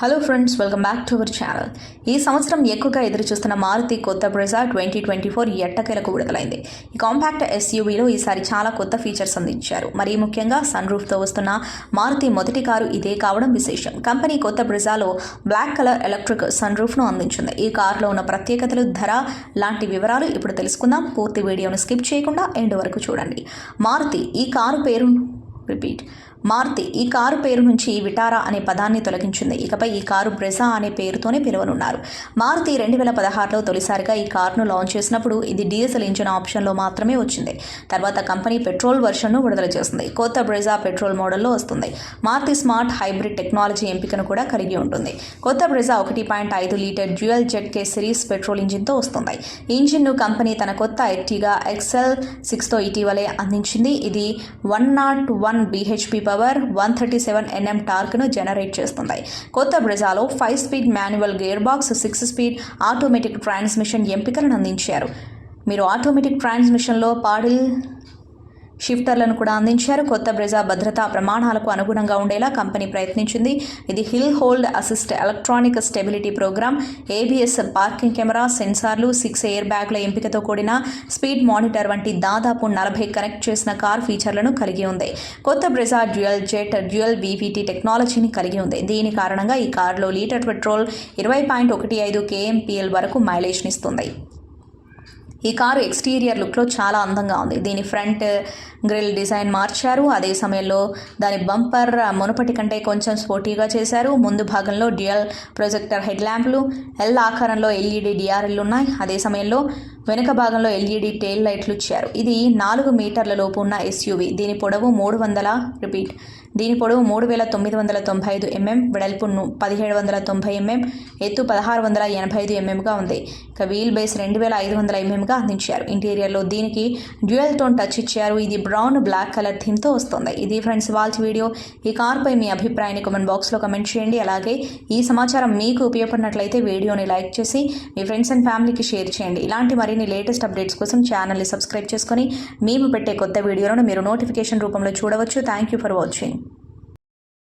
Hello friends welcome back to our channel ఈ సంవత్సరం ఎక్కువగా ఎదురు చూస్తున్న మారుతి కొత్త బ్రెజా ట్వంటీ ట్వంటీ ఫోర్ ఎట్టకేలకు విడుదలైంది. ఈ కాంపాక్ట్ ఎస్యూవీలో ఈసారి చాలా కొత్త ఫీచర్స్ అందించారు. మరీ ముఖ్యంగా సన్ రూఫ్తో వస్తున్న మారుతి మొదటి కారు ఇదే కావడం విశేషం. కంపెనీ కొత్త బ్రెజాలో బ్లాక్ కలర్ ఎలక్ట్రిక్ సన్ రూఫ్ను అందించింది. ఈ కారులో ఉన్న ప్రత్యేకతలు ధర లాంటి వివరాలు ఇప్పుడు తెలుసుకుందాం. పూర్తి వీడియోను స్కిప్ చేయకుండా ఎండ్ వరకు చూడండి. మారుతి ఈ కారు పేరు రిపీట్ మారుతి ఈ కారు పేరు నుంచి విటారా అనే పదాన్ని తొలగించింది. ఇకపై ఈ కారు బ్రెజా అనే పేరుతోనే పిలువనున్నారు. మారుతి రెండు వేల పదహారులో తొలిసారిగా ఈ కారును లాంచ్ చేసినప్పుడు ఇది డీజిల్ ఇంజిన్ ఆప్షన్లో మాత్రమే వచ్చింది. తర్వాత కంపెనీ పెట్రోల్ వర్షన్ను విడుదల చేసింది. కొత్త బ్రెజా పెట్రోల్ మోడల్లో వస్తుంది. మారుతి స్మార్ట్ హైబ్రిడ్ టెక్నాలజీ ఎంపికను కూడా కలిగి ఉంటుంది. కొత్త బ్రెజా ఒకటి పాయింట్ ఐదు litre dual jet K series petrol ఇంజిన్తో వస్తుంది. ఇంజిన్ను కంపెనీ తన కొత్త ఎక్టిగా ఎక్సెల్ సిక్స్తో ఇటీవలే అందించింది. ఇది one not one BHP power one thirty seven NM టార్క్ను generate చేస్తుంది. కొత్త బ్రెజాలో five speed manual gearbox six speed automatic transmission ఎంపికలను అందించారు. మీరు ఆటోమేటిక్ ట్రాన్స్మిషన్లో పాడిల్ షిఫ్టర్లను కూడా అందించారు. కొత్త బ్రెజా భద్రతా ప్రమాణాలకు అనుగుణంగా ఉండేలా కంపెనీ ప్రయత్నించింది. ఇది hill hold assist electronic stability program ABS parking camera సెన్సార్లు సిక్స్ ఎయిర్ బ్యాగ్ల ఎంపికతో కూడిన స్పీడ్ మానిటర్ వంటి దాదాపు నలభై కనెక్ట్ చేసిన కార్ ఫీచర్లను కలిగి ఉంది. కొత్త Brezza dual jet dual VVT టెక్నాలజీని కలిగి ఉంది. దీని కారణంగా ఈ కారులో లీటర్ పెట్రోల్ ఇరవై పాయింట్ ఒకటి ఐదు కేఎంపీఎల్ వరకు మైలేజ్నిస్తుంది. ఈ కారు ఎక్స్టీరియర్ లుక్లో చాలా అందంగా ఉంది. దీని ఫ్రంట్ గ్రిల్ డిజైన్ మార్చారు. అదే సమయంలో దాని బంపర్ మునుపటి కంటే కొంచెం స్పోర్టీగా చేశారు. ముందు భాగంలో డ్యూయల్ ప్రొజెక్టర్ హెడ్ ల్యాంపులు ఎల్ ఆకారంలో ఎల్ఈడి డిఆర్ఎల్ ఉన్నాయి. అదే సమయంలో వెనుక భాగంలో ఎల్ఈడి టెయిల్ లైట్లు ఇచ్చారు. ఇది నాలుగు మీటర్ల లోపు ఉన్న ఎస్యూవి. దీని పొడవు మూడు వందల రిపీట్ దీని పొడవు మూడు వేల తొమ్మిది వందల తొంభై ఐదు ఎంఎం వెడల్పు పదిహేడు వందల తొంభై ఎంఎం ఎత్తు పదహారు వందల ఎనభై ఐదు ఎంఎంగా ఉంది. ఇక వీల్ బేస్ రెండు వేల ఐదు వందల ఎంఎం ఎంఎంగా అందించారు. ఇంటీరియర్లో దీనికి డ్యూయల్ టోన్ టచ్ ఇచ్చారు. ఇది బ్రౌన్ బ్లాక్ కలర్ థీమ్తో వస్తుంది. ఇది ఫ్రెండ్స్ వాల్స్ వీడియో. ఈ కార్పై మీ అభిప్రాయాన్ని కమెంట్ బాక్స్లో కమెంట్ చేయండి. అలాగే ఈ సమాచారం మీకు ఉపయోగపడినట్లయితే వీడియోని లైక్ చేసి మీ ఫ్రెండ్స్ అండ్ ఫ్యామిలీకి షేర్ చేయండి. ఇలాంటి మరిన్ని లేటెస్ట్ అప్డేట్స్ కోసం ఛానల్ని సబ్స్క్రైబ్ చేసుకొని మేము పెట్టే కొత్త వీడియోలను మీరు నోటిఫికేషన్ రూపంలో చూడవచ్చు. Thank you for watching.